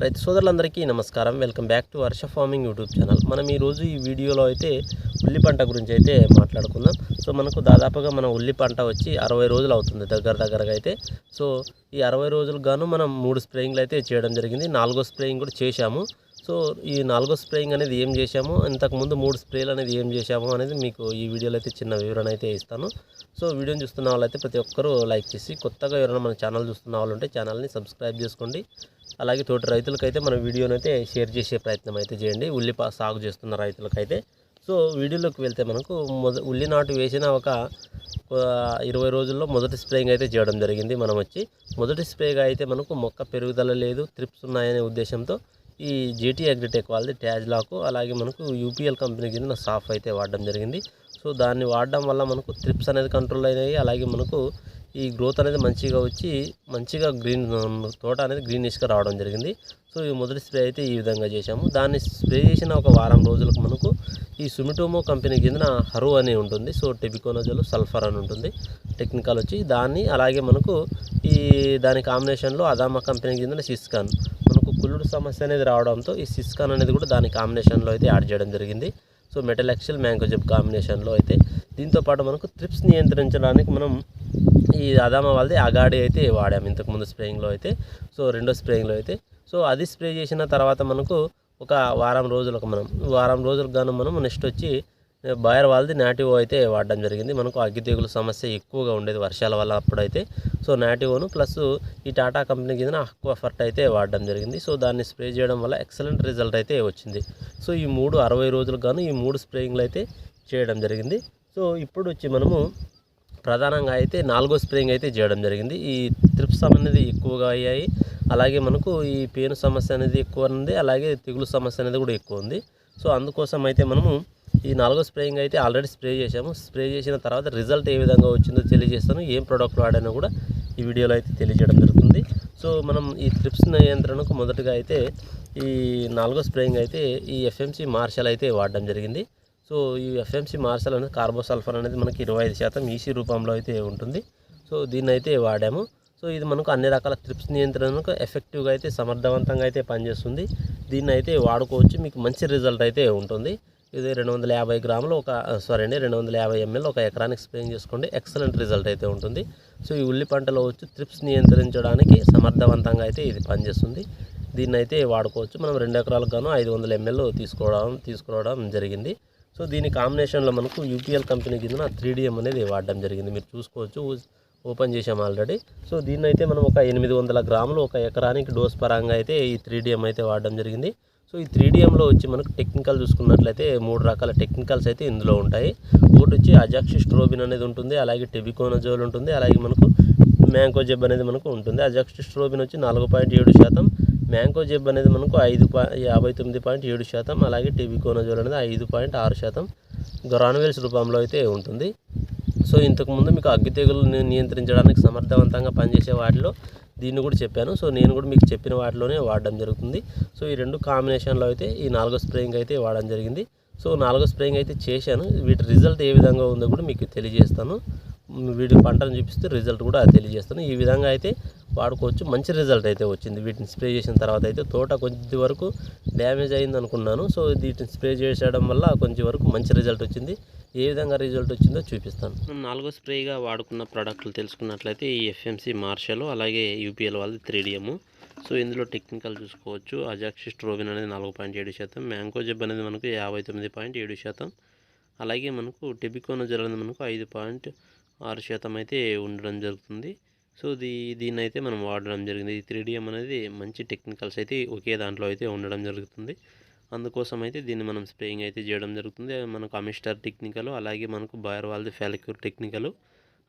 రైతు సోదరులందరికీ నమస్కారం. Welcome back to Varsha farming YouTube channel. మనం ఈరోజు ఈ వీడియోలో అయితే ఉల్లి పంట గురించి అయితే మాట్లాడుకుందాం. సో మనకు దాదాపుగా మన ఉల్లి పంట వచ్చి అరవై రోజులు అవుతుంది దగ్గర దగ్గరగా అయితే. సో ఈ అరవై రోజులకు గాను మనం మూడు స్ప్రేయింగ్లు అయితే చేయడం జరిగింది. నాలుగో స్ప్రేయింగ్ కూడా చేశాము. సో ఈ నాలుగో స్ప్రేయింగ్ అనేది ఏం చేశాము? ఇంతకుముందు మూడు స్ప్రేలు అనేది ఏం చేశాము అనేది మీకు ఈ వీడియోలో అయితే చిన్న వివరణ అయితే ఇస్తాను. సో వీడియోని చూస్తున్న వాళ్ళైతే ప్రతి ఒక్కరూ లైక్ చేసి కొత్తగా ఎవరైనా మన ఛానల్ చూస్తున్న వాళ్ళు ఉంటే ఛానల్ని సబ్స్క్రైబ్ చేసుకోండి. అలాగే తోటి రైతులకైతే మన వీడియోను అయితే షేర్ చేసే ప్రయత్నం అయితే చేయండి. ఉల్లిపా సాగు చేస్తున్న రైతులకైతే. సో వీడియోలోకి వెళ్తే మనకు మొద ఉల్లి నాటు వేసిన ఒక ఇరవై రోజుల్లో మొదటి స్ప్రేయింగ్ అయితే చేయడం జరిగింది మనం వచ్చి. మొదటి స్ప్రేగా అయితే మనకు మొక్క పెరుగుదల లేదు త్రిప్స్ ఉన్నాయనే ఉద్దేశంతో ఈ జేటీ అగ్రిటెక్ వాళ్ళది ట్యాజ్ లాకు అలాగే మనకు యూపీఎల్ కంపెనీ కింద సాఫ్ అయితే వాడడం జరిగింది. సో దాన్ని వాడడం వల్ల మనకు త్రిప్స్ అనేది కంట్రోల్ అయినాయి అలాగే మనకు ఈ గ్రోత్ అనేది మంచిగా వచ్చి మంచిగా గ్రీన్ తోట అనేది గ్రీనిష్గా రావడం జరిగింది. సో ఈ మొదటి స్ప్రే అయితే ఈ విధంగా చేశాము. దాన్ని స్ప్రే చేసిన ఒక వారం రోజులకు మనకు ఈ సుమిటోమో కంపెనీ కింద హరు అని ఉంటుంది. సో టెబికోనజోలు సల్ఫర్ అని ఉంటుంది. టెక్నికల్ వచ్చి దాన్ని అలాగే మనకు ఈ దాని కాంబినేషన్లో అదామా కంపెనీ కింద సిస్కాన్. మనకు కుళ్ళుడు సమస్య అనేది రావడంతో ఈ సిస్కాన్ అనేది కూడా దాని కాంబినేషన్లో అయితే యాడ్ చేయడం జరిగింది. సో మెటల్ ఎక్సెల్ మ్యాంగోజెబ్ కాంబినేషన్లో అయితే దీంతో పాటు మనకు ట్రిప్స్ నియంత్రించడానికి మనం ఈ అదామ వాళ్ళది అగాడి అయితే వాడాము ఇంతకుముందు స్ప్రేయింగ్లో అయితే. సో రెండో స్ప్రేయింగ్లో అయితే. సో అది స్ప్రే చేసిన తర్వాత మనకు ఒక వారం రోజులకు మనం వారం రోజులకు గాను మనం నెక్స్ట్ వచ్చి బాయర్ వాళ్ళది నాటివో అయితే వాడడం జరిగింది. మనకు అగ్గి తెగులు సమస్య ఎక్కువగా ఉండేది వర్షాల వల్ల అప్పుడైతే. సో నాటివోను ప్లస్ ఈ టాటా కంపెనీ కింద అక్వా ఫర్ట్ అయితే వాడడం జరిగింది. సో దాన్ని స్ప్రే చేయడం వల్ల ఎక్సలెంట్ రిజల్ట్ అయితే వచ్చింది. సో ఈ మూడు అరవై రోజులకు గాను ఈ మూడు స్ప్రేయింగ్లు అయితే చేయడం జరిగింది. సో ఇప్పుడు వచ్చి మనము ప్రధానంగా అయితే నాలుగో స్ప్రేయింగ్ అయితే చేయడం జరిగింది. ఈ త్రిప్స్ అనేది ఎక్కువగా అయ్యాయి. అలాగే మనకు ఈ పేను సమస్య అనేది ఎక్కువ ఉంది. అలాగే తెగులు సమస్య అనేది కూడా ఎక్కువ ఉంది. సో అందుకోసం అయితే మనము ఈ నాలుగో స్ప్రేయింగ్ అయితే ఆల్రెడీ స్ప్రే చేసాము స్ప్రే చేసిన తర్వాత రిజల్ట్ ఏ విధంగా వచ్చిందో తెలియజేస్తాను. ఏం ప్రోడక్ట్ వాడానో కూడా ఈ వీడియోలో అయితే తెలియజేయడం జరుగుతుంది. సో మనం ఈ త్రిప్స్ నియంత్రణకు మొదటగా అయితే ఈ నాలుగో స్ప్రేయింగ్ అయితే ఈ ఎఫ్ఎంసి మార్షల్ అయితే వాడడం జరిగింది. సో ఈ ఎఫ్ఎంసి మార్షల్ అనేది కార్బోసల్ఫర్ అనేది మనకి ఇరవై ఐదు శాతం ఈసీ రూపంలో అయితే ఉంటుంది. సో దీన్ని అయితే వాడాము. సో ఇది మనకు అన్ని రకాల ట్రిప్స్ నియంత్రణకు ఎఫెక్టివ్గా అయితే సమర్థవంతంగా అయితే పనిచేస్తుంది. దీన్ని అయితే వాడుకోవచ్చు. మీకు మంచి రిజల్ట్ అయితే ఉంటుంది. ఇది రెండు వందల యాభై గ్రాములు ఒక సారీ అండి రెండు వందల యాభై ఎంఎల్ ఒక ఎకరానికి స్ప్రేయింగ్ చేసుకోండి. ఎక్సలెంట్ రిజల్ట్ అయితే ఉంటుంది. సో ఈ ఉల్లి పంటలో వచ్చి ట్రిప్స్ నియంత్రించడానికి సమర్థవంతంగా అయితే ఇది పనిచేస్తుంది. దీన్ని అయితే వాడుకోవచ్చు. మనం రెండు ఎకరాలకు గాను ఐదు వందల ఎంఎల్ తీసుకోవడం తీసుకురావడం జరిగింది. సో దీని కాంబినేషన్లో మనకు యూపీఎల్ కంపెనీ కింద త్రీ డిఎం అనేది వాడడం జరిగింది. మీరు చూసుకోవచ్చు ఓపెన్ చేసాం ఆల్రెడీ. సో దీన్ని అయితే మనం ఒక ఎనిమిది వందల గ్రాములు ఒక ఎకరానికి డోస్ పరంగా అయితే ఈ త్రీ డిఎం అయితే వాడడం జరిగింది. సో ఈ త్రీ డిఎంలో వచ్చి మనకు టెక్నికల్ చూసుకున్నట్లయితే మూడు రకాల టెక్నికల్స్ అయితే ఇందులో ఉంటాయి. ఒకటి వచ్చి అజాక్షి స్ట్రోబిన్ అనేది ఉంటుంది అలాగే టెబికోనజోల్ ఉంటుంది అలాగే మనకు మ్యాంకోజెబ్ అనేది మనకు ఉంటుంది. అజాక్షి స్ట్రోబిన్ వచ్చి నాలుగు పాయింట్ ఏడు శాతం మ్యాంగో జెబ్ అనేది మనకు ఐదు పా యాభై తొమ్మిది పాయింట్ ఏడు శాతం అలాగే టెబికోనజోల్ అనేది ఐదు పాయింట్ ఆరు శాతం గ్రానువెల్స్ రూపంలో అయితే ఉంటుంది. సో ఇంతకుముందు మీకు అగ్గి తెగులు నియంత్రించడానికి సమర్థవంతంగా పనిచేసే వాటిలో దీన్ని కూడా చెప్పాను. సో నేను కూడా మీకు చెప్పిన వాటిలోనే వాడడం జరుగుతుంది. సో ఈ రెండు కాంబినేషన్లో అయితే ఈ నాలుగో స్ప్రేయింగ్ అయితే వాడడం జరిగింది. సో నాలుగో స్ప్రేయింగ్ అయితే చేశాను. వీటి రిజల్ట్ ఏ విధంగా ఉందో కూడా మీకు తెలియజేస్తాను. వీటి పంటను చూపిస్తే రిజల్ట్ కూడా తెలియజేస్తాను. ఈ విధంగా అయితే వాడుకోవచ్చు. మంచి రిజల్ట్ అయితే వచ్చింది. వీటిని స్ప్రే చేసిన తర్వాత అయితే తోట కొద్ది వరకు డ్యామేజ్ అయింది అనుకున్నాను. సో వీటిని స్ప్రే చేసేయడం వల్ల కొంచెం వరకు మంచి రిజల్ట్ వచ్చింది. ఏ విధంగా రిజల్ట్ వచ్చిందో చూపిస్తాను. నాలుగో స్ప్రేగా వాడుకున్న ప్రోడక్ట్లు తెలుసుకున్నట్లయితే ఈ ఎఫ్ఎంసి మార్షల్ అలాగే యూపీఎల్ వాళ్ళది త్రీ సో ఇందులో టెక్నికల్ చూసుకోవచ్చు. అజాక్షి స్ట్రోబిన్ అనేది నాలుగు పాయింట్ ఏడు శాతం. మ్యాంగో జెబ్ అనేది మనకు యాభై తొమ్మిది పాయింట్ ఏడు శాతం. అలాగే మనకు టెబికోనజల్ అనేది మనకు ఐదు పాయింట్ ఆరు శాతం అయితే ఉండడం జరుగుతుంది. సో దీ దీన్ని అయితే మనం వాడడం జరిగింది. ఈ త్రీడిఎం అనేది మంచి టెక్నికల్స్ అయితే ఒకే దాంట్లో అయితే ఉండడం జరుగుతుంది. అందుకోసం అయితే దీన్ని మనం స్ప్రేయింగ్ అయితే చేయడం జరుగుతుంది. మనకు అమిస్టర్ టెక్నికల్ అలాగే మనకు బయర్ వాళ్ళది ఫాలిక్యూర్ టెక్నికల్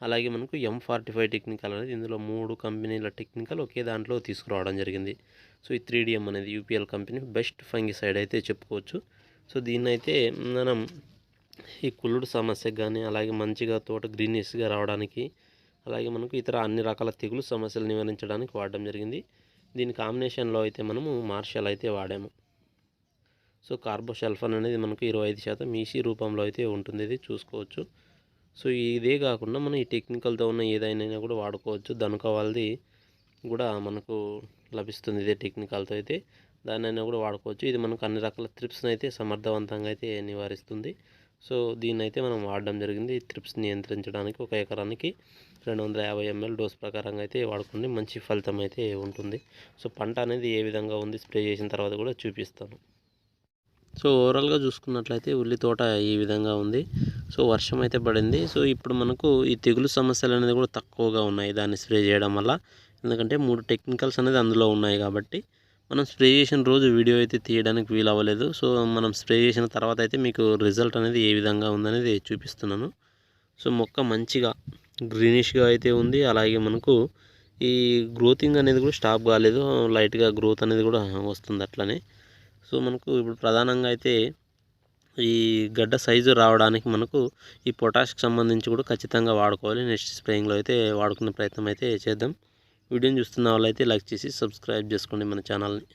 అలాగే మనకు ఎం ఫార్టీ ఫైవ్ టెక్నికల్ అనేది ఇందులో మూడు కంపెనీల టెక్నికల్ ఒకే దాంట్లో తీసుకురావడం జరిగింది. సో ఈ త్రీడిఎం అనేది యూపీఎల్ కంపెనీ బెస్ట్ ఫంగిసైడ్ అయితే చెప్పుకోవచ్చు. సో దీన్ని అయితే మనం ఈ కుళ్ళుడు సమస్యకు కానీ అలాగే మంచిగా తోట గ్రీనెస్గా రావడానికి అలాగే మనకు ఇతర అన్ని రకాల తెగులు సమస్యలు నివారించడానికి వాడడం జరిగింది. దీని కాంబినేషన్లో అయితే మనము మార్షల్ అయితే వాడాము. సో కార్బోషల్ఫన్ అనేది మనకు ఇరవై ఐదు శాతం ఈసీ రూపంలో అయితే ఉంటుంది. ఇది చూసుకోవచ్చు. సో ఇదే కాకుండా మనం ఈ టెక్నికల్తో ఉన్న ఏదైనా కూడా వాడుకోవచ్చు. దనుక వాళ్ళది కూడా మనకు లభిస్తుంది ఇదే టెక్నికల్తో అయితే. దాన్నైనా కూడా వాడుకోవచ్చు. ఇది మనకు అన్ని రకాల త్రిప్స్ని అయితే సమర్థవంతంగా అయితే నివారిస్తుంది. సో దీన్ని అయితే మనం వాడడం జరిగింది త్రిప్స్ నియంత్రించడానికి ఒక ఎకరానికి రెండు వందల యాభై ఎంఎల్ డోస్ ప్రకారంగా అయితే వాడుకోండి మంచి ఫలితం అయితే ఉంటుంది. సో పంట అనేది ఏ విధంగా ఉంది స్ప్రే చేసిన తర్వాత కూడా చూపిస్తాను. సో ఓవరాల్గా చూసుకున్నట్లయితే ఉల్లి తోట ఈ విధంగా ఉంది. సో వర్షం అయితే పడింది. సో ఇప్పుడు మనకు ఈ తెగులు సమస్యలు అనేది కూడా తక్కువగా ఉన్నాయి దాన్ని స్ప్రే చేయడం వల్ల. ఎందుకంటే మూడు టెక్నికల్స్ అనేది అందులో ఉన్నాయి కాబట్టి మనం స్ప్రే చేసిన రోజు వీడియో అయితే తీయడానికి వీలు అవ్వలేదు. సో మనం స్ప్రే చేసిన తర్వాత అయితే మీకు రిజల్ట్ అనేది ఏ విధంగా ఉందనేది చూపిస్తున్నాను. సో మొక్క మంచిగా గ్రీనిష్గా అయితే ఉంది. అలాగే మనకు ఈ గ్రోతింగ్ అనేది కూడా స్టాప్ కాలేదు. లైట్గా గ్రోత్ అనేది కూడా వస్తుంది అట్లనే. సో మనకు ఇప్పుడు ప్రధానంగా అయితే ఈ గడ్డ సైజు రావడానికి మనకు ఈ పొటాష్కి సంబంధించి కూడా ఖచ్చితంగా వాడుకోవాలి. నెక్స్ట్ స్ప్రేయింగ్లో అయితే వాడుకునే ప్రయత్నం అయితే చేద్దాం. వీడియోని చూస్తున్న వాళ్ళైతే లైక్ చేసి సబ్స్క్రైబ్ చేసుకోండి మన ఛానల్ని.